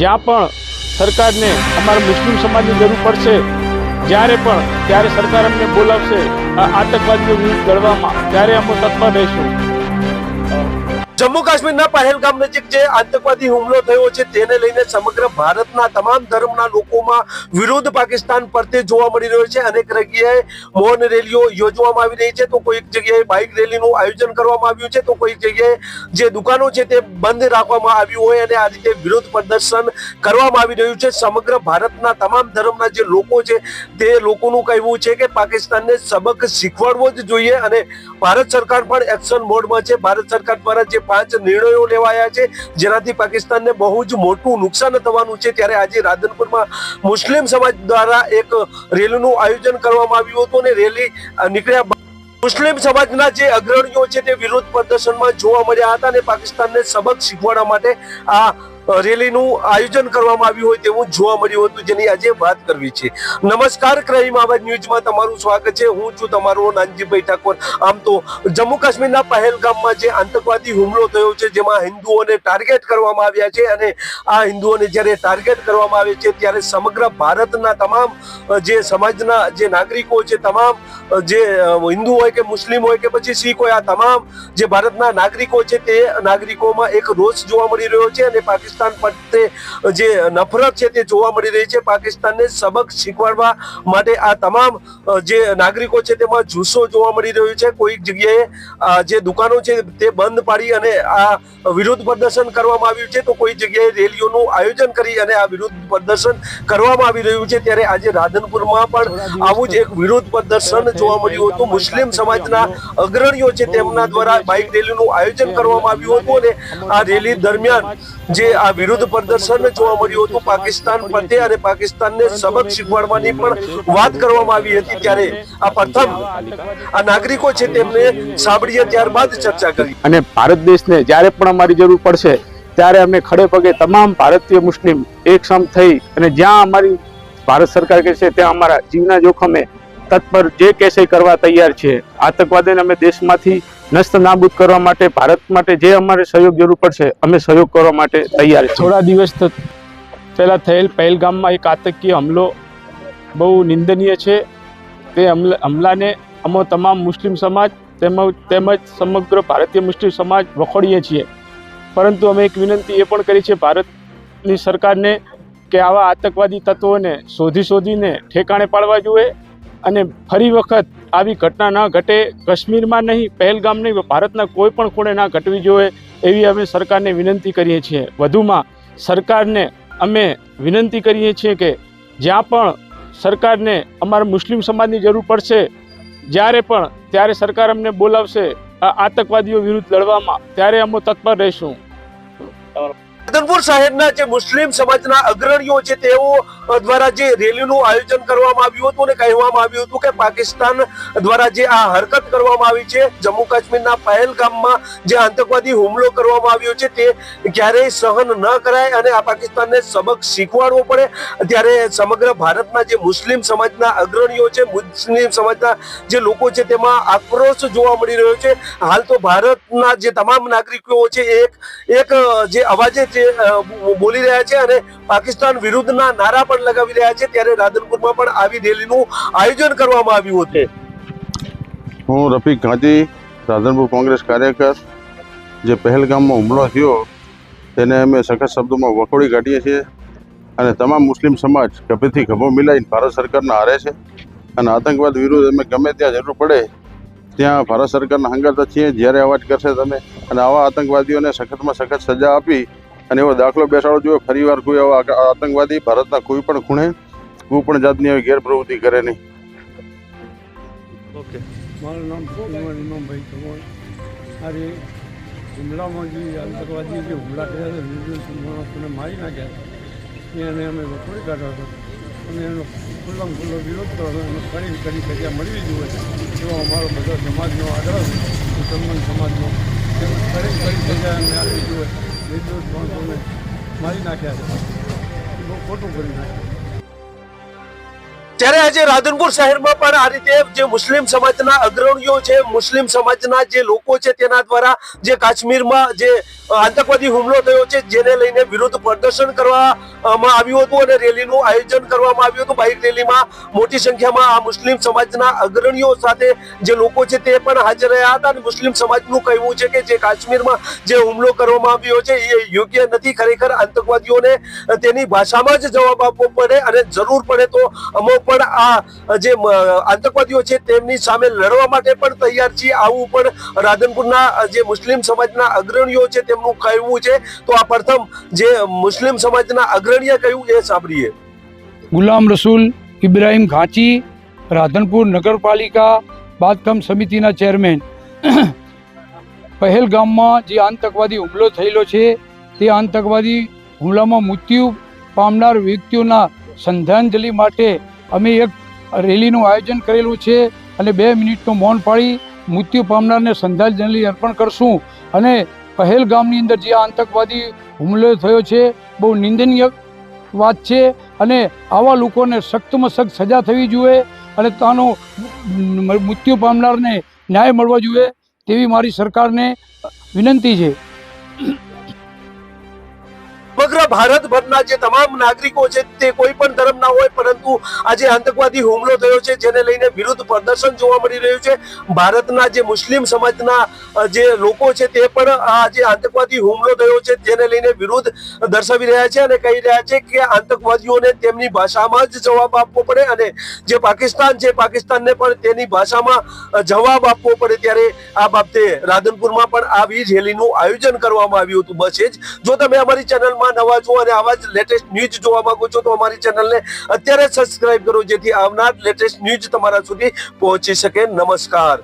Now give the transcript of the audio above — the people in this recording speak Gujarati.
જ્યાં પણ સરકારને અમારા મુસ્લિમ સમાજની જરૂર પડશે, જ્યારે પણ ત્યારે સરકાર અમને બોલાવશે આતંકવાદીઓ વિરુદ્ધ લડવામાં, ત્યારે અમે તત્પર રહીશું. જમ્મુ કાશ્મીરના પહેલગામ નજીક જે આતંકવાદી હુમલો થયો છે, તેને લઈને સમગ્ર ભારતના તમામ ધર્મના લોકોમાં વિરોધ પાકિસ્તાન પરતે જોવા મળી રહ્યો છે. અનેક જગ્યાએ મૌન રેલીઓ યોજવામાં આવી રહી છે. તો કોઈક જગ્યાએ બાઇક રેલીનું આયોજન કરવામાં આવ્યું છે. તો કોઈક જગ્યાએ જે દુકાનો છે તે બંધ રાખવામાં આવ્યું હોય અને આ રીતે વિરોધ પ્રદર્શન કરવામાં આવી રહ્યું છે. સમગ્ર ભારતના તમામ ધર્મના જે લોકો છે, તે લોકોનું કહેવું છે કે પાકિસ્તાનને સબક શીખવાડવો જ જોઈએ અને ભારત સરકાર પણ એક્શન મોડમાં છે. ભારત સરકાર દ્વારા જે પાંચ નિર્ણયો લેવાયા છે. જેનાથી પાકિસ્તાનને બહુ જ મોટું નુકસાન થવાનું છે. ત્યારે આજે રાધનપુરમાં મુસ્લિમ સમાજ દ્વારા એક રેલીનું આયોજન કરવામાં આવ્યું હતું અને રેલી નીકળ્યા મુસ્લિમ સમાજના જે અગ્રણીઓ છે તે વિરોધ પ્રદર્શનમાં જોવા મળ્યા હતા અને પાકિસ્તાનને સબક શીખવાડવા માટે આ રેલીનું આયોજન કરવામાં આવ્યું હોય તેવું જોવા મળ્યું હતું, જેની આજે વાત કરવી છે. નમસ્કાર, ક્રાઇમ આવાજ ન્યૂઝમાં તમારું સ્વાગત છે. હું છું તમારો નાનજીભાઈ ઠાકોર. આમ તો જમ્મુ કાશ્મીરના પહેલગામમાં જે આતંકવાદી હુમલો થયો છે, જેમાં હિન્દુઓને ટાર્ગેટ કરવામાં આવ્યા છે અને આ હિન્દુઓને જ્યારે ટાર્ગેટ કરવામાં આવે છે, ત્યારે સમગ્ર ભારતના તમામ જે સમાજના જે નાગરિકો છે, તમામ જે હિન્દુ હોય કે મુસ્લિમ હોય કે પછી શીખ હોય, આ તમામ જે ભારતના નાગરિકો છે, તે નાગરિકોમાં એક રોષ જોવા મળી રહ્યો છે અને પાકિસ્તાન પ્રત્યે જે નફરત છે તે જોવા મળી રહી છે. પાકિસ્તાનને સબક શીખવાડવા માટે આ તમામ જે નાગરિકો છે તેમાં જુસ્સો જોવા મળી રહ્યો છે. કોઈક જગ્યાએ જે દુકાનો છે તે બંધ પાડી અને આ વિરોધ પ્રદર્શન કરવામાં આવ્યું છે, તો કોઈ જગ્યાએ રેલીઓનું આયોજન કરી અને આ વિરોધ પ્રદર્શન કરવામાં આવી રહ્યું છે. ત્યારે આજે રાધનપુરમાં પણ આવું જ એક વિરોધ પ્રદર્શન જોવા મળ્યું હતું. મુસ્લિમ સમાજના અગ્રણીઓ છે તેમના દ્વારા બાઇક રેલીનું આયોજન કરવામાં આવ્યું હતું અને આ રેલી દરમિયાન જે આ વિરોધ પ્રદર્શન જોવા મળ્યું હતું. પાકિસ્તાન પ્રત્યે અને પાકિસ્તાનને સબક શીખવાડવાની પણ વાત કરવામાં આવી હતી ત્યારે આ પ્રથમ આ નાગરિકો છે તેમને સાંભળીએ ત્યારબાદ ચર્ચા કરી. અને ભારત દેશને જ્યારે પણ અમારી જરૂર પડશે, ત્યારે અમે ખડે પગે તમામ ભારતીય મુસ્લિમ એકસમ થઈ અને જ્યાં અમારી ભારત સરકાર કહે ત્યાં અમારા જીવના જોખમે તત્પર જે કેસે કરવા તૈયાર છે, આતંકવાદીને અમે દેશમાંથી નસ્ત નાબૂદ કરવા માટે, ભારત માટે જે અમારે સહયોગ જરૂર પડશે, અમે સહયોગ કરવા માટે તૈયાર છીએ. થોડા દિવસ પહેલાં થયેલ પહેલગામમાં એક આતંકીય હુમલો બહુ નિંદનીય છે. તે હમલા, હમલાને અમો તમામ મુસ્લિમ સમાજ તેમજ તેમજ સમગ્ર ભારતીય મુસ્લિમ સમાજ વખોડીએ છીએ. પરંતુ અમે એક વિનંતી એ પણ કરી છે ભારતની સરકારને કે આવા આતંકવાદી તત્વોને શોધી શોધીને ઠેકાણે પાડવા જોઈએ. અને ફરી વખત આવી ઘટના ન ઘટે, કાશ્મીરમાં નહીં, પહેલગામ નહીં, ભારતના કોઈ પણ ખૂણે ના ઘટવી જોઈએ એવી અમે સરકારને વિનંતી કરીએ છીએ. વધુમાં સરકારને અમે વિનંતી કરીએ છીએ કે જ્યાં પણ સરકારને અમારા મુસ્લિમ સમાજની જરૂર પડશે, જ્યારે પણ, ત્યારે સરકાર અમને બોલાવશે આતંકવાદીઓ વિરુદ્ધ લડવામાં, ત્યારે અમે તત્પર રહીશું. રાધનપુર શહેરના જે મુસ્લિમ સમાજના અગ્રણીઓ છે, તેઓ દ્વારા જે રેલીનું આયોજન કરવામાં આવ્યું હતું અને કહેવામાં આવ્યું હતું કે પાકિસ્તાન દ્વારા જે આ હરકત કરવામાં આવી છે, જમ્મુ કાશ્મીરના પહેલગામમાં જે આતંકવાદી હુમલો કરવામાં આવ્યો છે, તે ક્યારેય સહન ન કરાય અને આ પાકિસ્તાનને સબક શીખવાડવો પડે. ત્યારે સમગ્ર ભારતના જે મુસ્લિમ સમાજના અગ્રણીઓ છે, મુસ્લિમ સમાજના જે લોકો છે, તેમાં આક્રોશ જોવા મળી રહ્યો છે. હાલ તો ભારતના જે તમામ નાગરિકો છે, એક એક જે અવાજે જે બોલી રહ્યા છે અને પાકિસ્તાન વિરુદ્ધના નારા પણ લગાવી રહ્યા છે ત્યારે રાધનપુરમાં પણ આવી રેલીનું આયોજન કરવામાં આવ્યું હતું. હું રફીક ગાંધી, રાધનપુર કોંગ્રેસ કાર્યકર. જે પહેલગામમાં હુમલો થયો, તેને અમે સખત શબ્દોમાં વખોડી કાઢીએ છીએ. અને તમામ મુસ્લિમ સમાજ ગભેથી ગભો મિલાઈને ભારત સરકારના હારે છે. અને આતંકવાદ વિરુદ્ધ અમે ગમે ત્યાં જરૂર પડે, ત્યાં ભારત સરકારના હંગાત છીએ. જ્યારે અવાજ કરશે તમે. અને આવા આતંકવાદીઓને સખતમાં સખત સજા આપી અને એવો દાખલો બેસાડો જોઈએ ફરીવાર કોઈ એવો આતંકવાદી ભારતના કોઈ પણ ખૂણે કોઈ પણ જાતની આવી ગેરપ્રવૃત્તિ કરે નહીં. ઓકે. મારું નામ ઇમામભાઈ ચૌહાણ. અરે હુમલામાં જે આતંકવાદી જે હુમલા કર્યા હતા માણસોને મારી નાખ્યા એને અમે વખોડી કાઢ્યો હતો. અને એનો ખુલ્લામ ખુલ્લો વિરોધ કર્યો હતો અને ફરી કરી જગ્યા મળવી જોઈએ એવો અમારો બધો સમાજનો આગ્રહ છે સમાજનો. કરી જગ્યા એમને આપવી જોઈએ. નિર્દોષ માણસોને મારી નાખ્યા છે. બહુ ખોટું કરી નાખ્યું ત્યારે આજે રાધનપુર શહેરમાં પણ આ રીતે જે મુસ્લિમ સમાજના અગ્રણીઓ છે, મુસ્લિમ સમાજના જે લોકો છે તેના દ્વારા જે કાશ્મીરમાં જે આતંકવાદી હુમલો થયો છે, જેને લઈને વિરોધ પ્રદર્શન કરવામાં આવ્યું હતું અને રેલીનું આયોજન કરવામાં આવ્યું હતું. બાઇક રેલીમાં મોટી સંખ્યામાં આ મુસ્લિમ સમાજના અગ્રણીઓ સાથે જે લોકો છે તે પણ હાજર રહ્યા હતા અને મુસ્લિમ સમાજનું કહેવું છે કે જે કાશ્મીરમાં જે હુમલો કરવામાં આવ્યો છે, એ યોગ્ય નથી. ખરેખર આતંકવાદીઓને તેની ભાષામાં જ જવાબ આપવો પડે અને જરૂર પડે તો અમે પણ આ જે આતંકવાદીઓ છે તેમની સામે લડવા માટે પણ તૈયાર છીએ આવું પણ રાધનપુરના જે મુસ્લિમ સમાજના અગ્રણીઓ છે તેમનું કહેવું છે. તો આ પ્રથમ જે મુસ્લિમ સમાજના અગ્રણીએ કહ્યું એ સાંભળીએ. ગુલામ રસૂલ ઇબ્રાહિમ ઘાંચી, રાધનપુર નગરપાલિકા બાંધકામ સમિતિના ચેરમેન. પહેલગામમાં જે આતંકવાદી હુમલો થયેલો છે, તે આતંકવાદી હુમલામાં મૃત્યુ પામનાર વ્યક્તિઓના શ્રદ્ધાંજલિ માટે અમે એક રેલીનું આયોજન કરેલું છે અને બે મિનિટનું મૌન પાળી મૃત્યુ પામનારને શ્રદ્ધાંજલિ અર્પણ કરશું. અને પહેલગામની અંદર જે આતંકવાદી હુમલો થયો છે, બહુ નિંદનીય વાત છે અને આવા લોકોને સખ્તમાં સખ્ત સજા થવી જોઈએ અને તાનો મૃત્યુ પામનારને ન્યાય મળવો જોઈએ તેવી મારી સરકારને વિનંતી છે. સમગ્ર ભારતભરના જે તમામ નાગરિકો છે તે કોઈ પણ ધર્મના હોય, પરંતુ આજે આતંકવાદી હુમલો થયો છે, જેને લઈને વિરુદ્ધ પ્રદર્શન જોવા મળી રહ્યું છે. ભારતના જે મુસ્લિમ સમાજના જે લોકો છે તે પણ આજે આતંકવાદી હુમલો થયો છે, જેને લઈને વિરુદ્ધ દર્શાવી રહ્યા છે અને કહી રહ્યા છે કે આતંકવાદીઓને તેમની ભાષામાં જ જવાબ આપવો પડે અને જે પાકિસ્તાન છે, પાકિસ્તાનને પણ તેની ભાષામાં જવાબ આપવો પડે ત્યારે આ બાબતે રાધનપુરમાં પણ આવી રેલીનું આયોજન કરવામાં આવ્યું હતું. બસ એ જ. જો તમે અમારી ચેનલમાં નવા છો અને આવા જ લેટેસ્ટ ન્યૂઝ જોવા માંગો છો તો અમારી ચેનલને અત્યારે સબસ્ક્રાઇબ કરો જેથી આવનાર લેટેસ્ટ ન્યૂઝ તમારા સુધી પહોંચી શકે. નમસ્કાર.